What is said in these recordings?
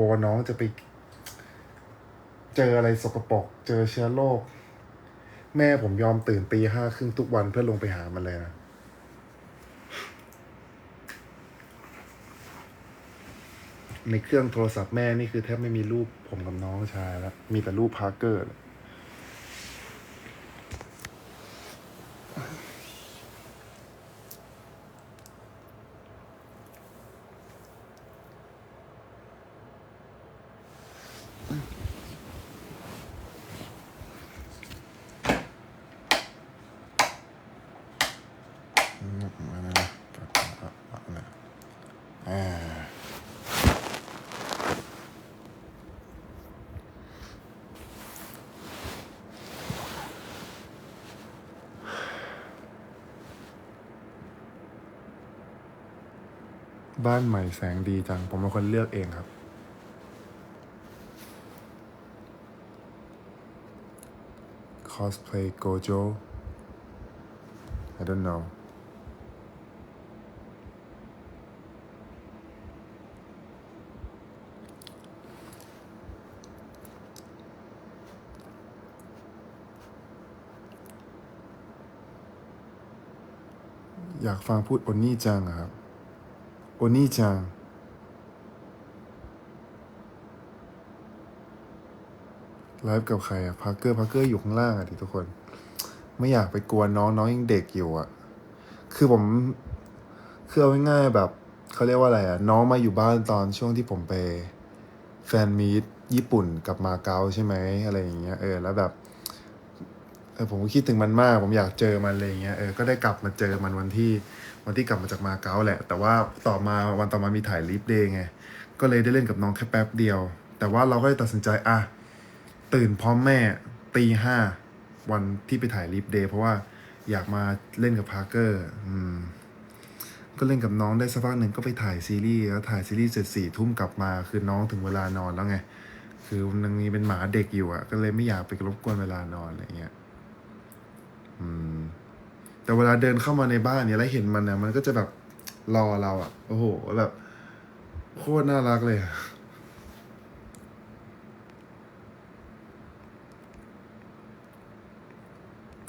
ลัวว่าน้องจะไป เจออะไรสกปรกเจอเชื้อโรคแม่ผมยอมตื่นตีห้าครึ่งทุกวันเพื่อลงไปหามันเลยนะในเครื่องโทรศัพท์แม่นี่คือแทบไม่มีรูปผมกับน้องชายแล้ว มีแต่รูปพาร์เกอร์มอันนั้นนะอันนั้นอ่า บ้านใหม่แสงดีจัง ผมเป็นคนเลือกเองครับ cosplay Gojo I don't know อยากฟังพูดโอนนี่จังครับ โอนี่จังไลฟ์กับใครอะพาร์เกอร์พาร์เกอร์อยู่ข้างล่างอะดิทุกคน ไม่อยากไปกวนน้องน้องยังเด็กอยู่อะคือผมคือเอาง่ายๆแบบเขาเรียกว่าอะไรอะน้องมาอยู่บ้านตอนช่วงที่ผมไปแฟนมีตญี่ปุ่นกับมาเก๊าใช่ไหมอะไรอย่างเงี้ยเออแล้วแบบเออผมก็คิดถึงมันมาก ผมอยากเจอมันอะไรอย่างเงี้ยเออก็ได้กลับมาเจอมันวันที่ วันที่กลับมาจากมาเก๊าแหละ แต่ว่าต่อมาวันต่อมามีถ่ายลิฟเดย์ไง ก็เลยได้เล่นกับน้องแค่แป๊บเดียว แต่ว่าเราก็เลยตัดสินใจอะตื่นพร้อมแม่ตีห้าวันที่ไปถ่ายลิฟเดย์เพราะว่าอยากมาเล่นกับพาร์เกอร์อืมก็เล่นกับน้องได้สักพักหนึ่งก็ไปถ่ายซีรีส์แล้วถ่ายซีรีส์เสร็จสี่ทุ่มกลับมาคือน้องถึงเวลานอนแล้วไง คือมันยังมีเป็นหมาเด็กอยู่อะ ก็เลยไม่อยากไปรบกวนเวลานอนอะไรเงี้ย แต่เวลาเดินเข้ามาในบ้านเนี่ยแล้วเห็นมันเนี่ยมันก็จะแบบรอเราอะ โอ้โหแบบโคตรน่ารักเลยอะ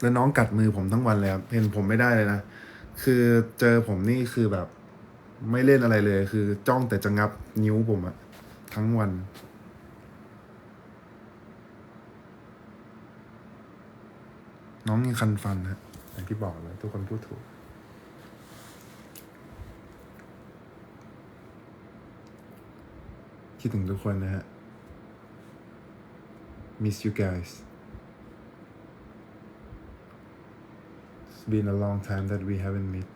แล้วน้องกัดมือผมทั้งวันเลยครับเห็นผมไม่ได้เลยนะ คือเจอผมนี่คือแบบ ไม่เล่นอะไรเลย คือจ้องแต่จะงับนิ้วผมอะทั้งวันน้องยังคันฟันฮะ อย่างที่บอกเลยทุกคนพูดถูก คิดถึงทุกคนนะฮะ miss you guys it's been a long time that we haven't met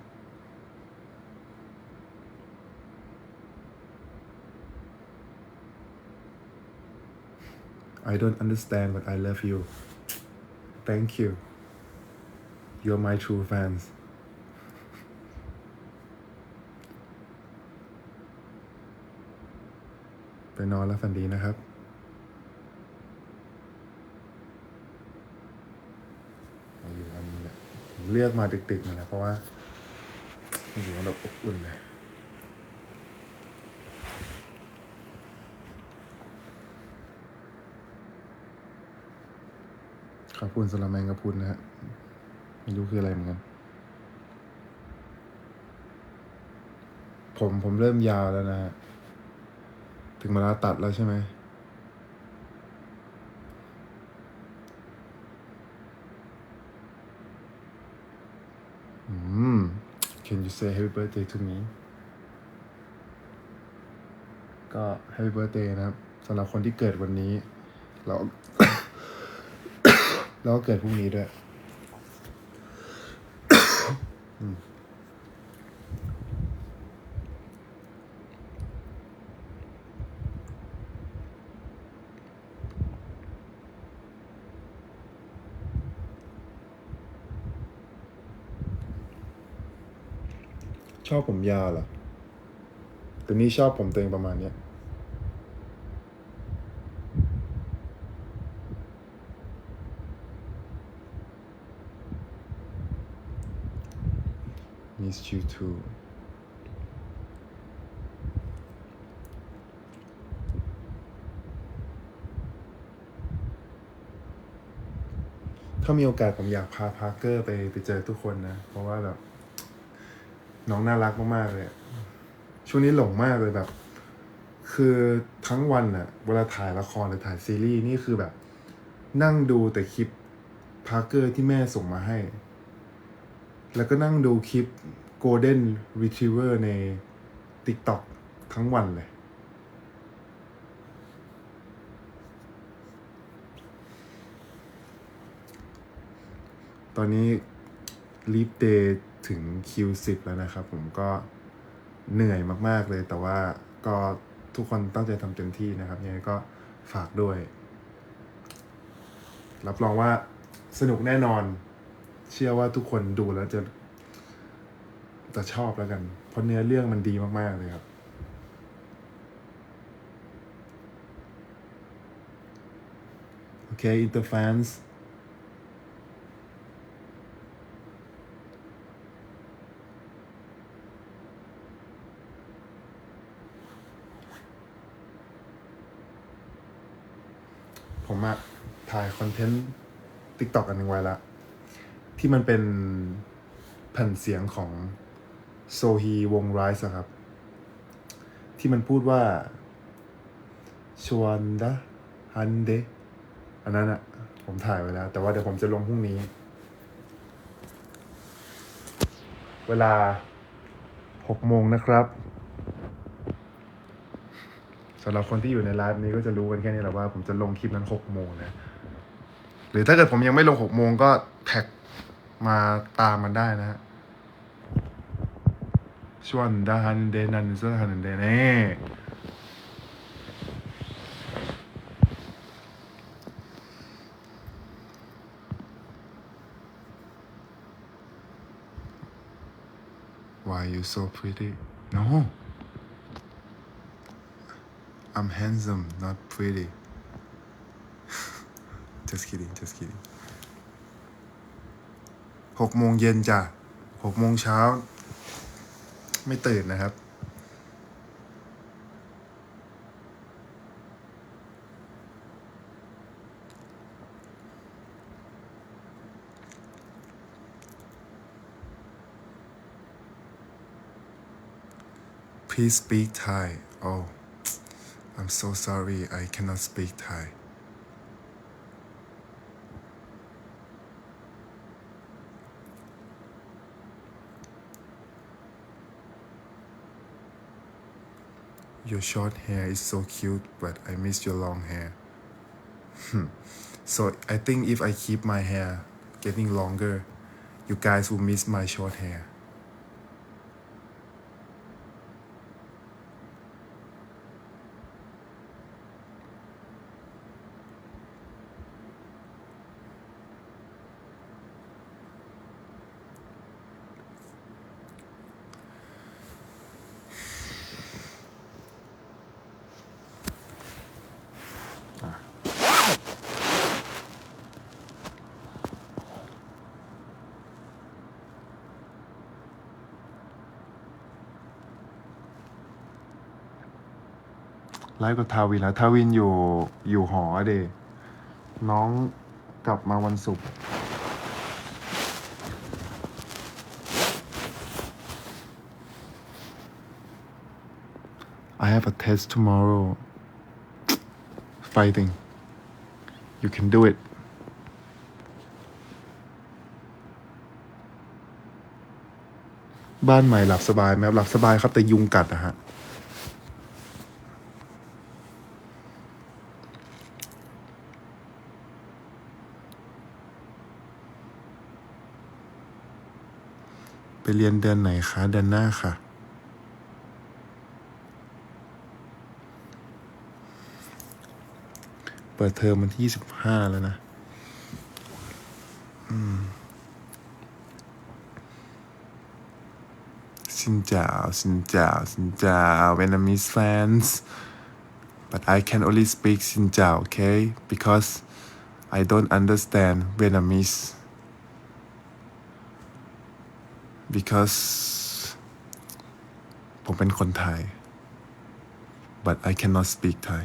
I don't understand but I love you thank you you're my true fans ไปนอนแล้วฝันดีนะครับอยู่กันนี่ยผมเลือกมาดึกๆหน่อยนะเพราะว่าอยู่แบบอบอุ่นเลยขอบคุณสำหรับแมงกระพุนนะฮะ ไม่รู้คืออะไรเหมือนกัน ผมผมเริ่มยาวแล้วนะฮะถึงเวลาตัดแล้วใช่ไหมอืม Can you say happy birthday to me ก็ happy birthday นะครับสำหรับคนที่เกิดวันนี้ แล้ว แล้วก็เกิดพรุ่งนี้ด้วย ชอบผมยาวเหรอแต่นี่ชอบผมตัวเองประมาณเนี้ย miss you too ถ้ามีโอกาสผมอยากพาพาร์เกอร์ไปไปเจอทุกคนนะ เพราะว่าแบบ น้องน่ารักมากๆเลย ช่วงนี้หลงมากเลยแบบ คือทั้งวันอะเวลาถ่ายละครหรือถ่ายซีรีส์นี่คือแบบ นั่งดูแต่คลิปพาร์เกอร์ที่แม่ส่งมาให้ แล้วก็นั่งดูคลิป Golden Retriever ใน TikTok ทั้งวันเลย ตอนนี้ลีฟเดย์ถึง Q10 แล้วนะครับ ผมก็เหนื่อยมาก ๆ เลย แต่ว่าก็ทุกคนตั้งใจทำเต็มที่นะครับยังไงก็ฝากด้วย รับรองว่าสนุกแน่นอน เชื่อว่าทุกคนดูแล้วจะจะชอบแล้วกัน เพราะเนื้อเรื่องมันดีมาก ๆ เลยครับ โอเคอินเตอร์แฟนส์ผมอะถ่ายคอนเทนต์ TikTok อันหนึ่งไว้ละ ที่มันเป็นแผ่นเสียงของโซฮีวงไรส์ครับ ที่มันพูดว่าชวนดะฮันเดอันนั้นอะผมถ่ายไว้แล้ว แต่ว่าเดี๋ยวผมจะลงพรุ่งนี้ เวลาหกโมงนะครับสำหรับคนที่อยู่ในไลฟ์นี้ก็จะรู้กันแค่นี้แหละว่า ผมจะลงคลิปนั้นหกโมงนะ หรือถ้าเกิดผมยังไม่ลงหกโมงก็แท็ก มาตามมันได้นะฮะชวนดาฮันเดนันเซอร์ฮันเดเน่ Why you so pretty? No. I'm handsome, not pretty. just kidding, just kidding. หกโมงเย็นจ้ะหกโมงเช้า ไม่ตื่นนะครับ Please speak Thai. Oh, I'm so sorry. I cannot speak Thai. Your short hair is so cute, but I miss your long hair. Hmm. so I think if I keep my hair getting longer, you guys will miss my short hair. ไลฟ์กับทาวินแล้วทาวินอยู่อยู่หอเดน้องกลับมาวันศุกร์ I have a test tomorrow fighting you can do it บ้านใหม่หลับสบายไหมครับหลับสบายครับแต่ยุงกัดนะฮะ เรียนเดือนไหนคะเดือนหน้าค่ะ เปิดเทอมวันที่ยี่สิบห้าแล้วนะ Xin chào, xin chào, xin chào, Vietnamese fans. But I can only speak xin chào, okay? Because I don't understand Vietnamese. Because ผมเป็นคนไทย but I cannot speak Thai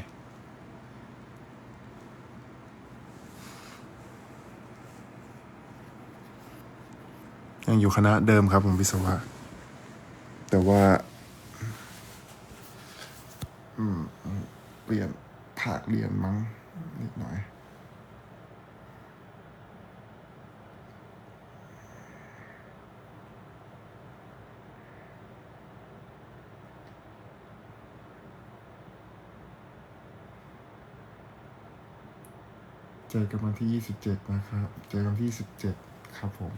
ยังอยู่คณะเดิมครับผมวิศวะ แต่ว่าเปลี่ยนภาคเรียนมั้งนิดหน่อย เจอกันวันที่27นะครับ เจอกันวันที่17ครับผม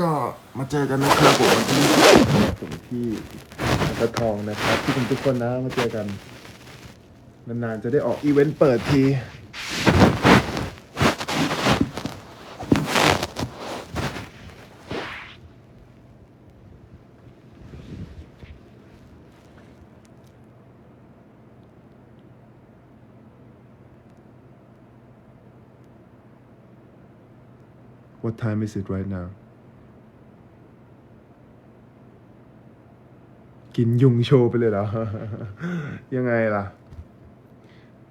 ก็มาเจอกันนะครับผมวันที่ผมที่ตะทองนะครับที่คุณทุกคนนะมาเจอกันนานๆจะได้ออกอีเวนต์เปิดที What time is it right now กินยุงโชว์ไปเลยเหรอ ยังไงล่ะ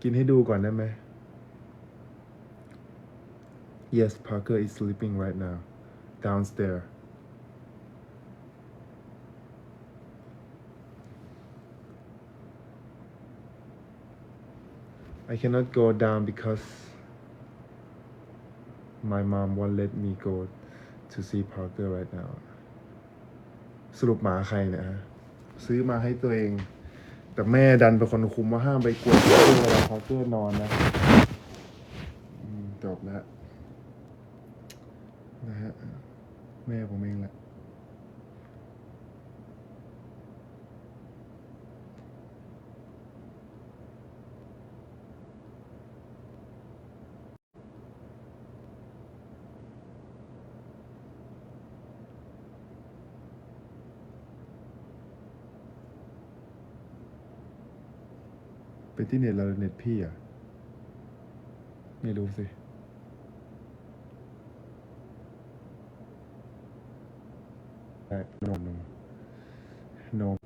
กินให้ดูก่อนได้ไหม Yes Parker is sleeping right now downstairs I cannot go down because my mom won't let me go to see Parker right now สรุปหมาใครเนี่ยฮะซื้อมาให้ตัวเอง แต่แม่ดันเป็นคนคุมว่าห้ามไปกวนพาร์เกอร์เวลาพาร์เกอร์นอนนะจบแล้วนะฮะ แม่ผมเองแหละ ไปที่เน็ตเราเน็ตพี่อะไม่รู้สิได้นมนมนม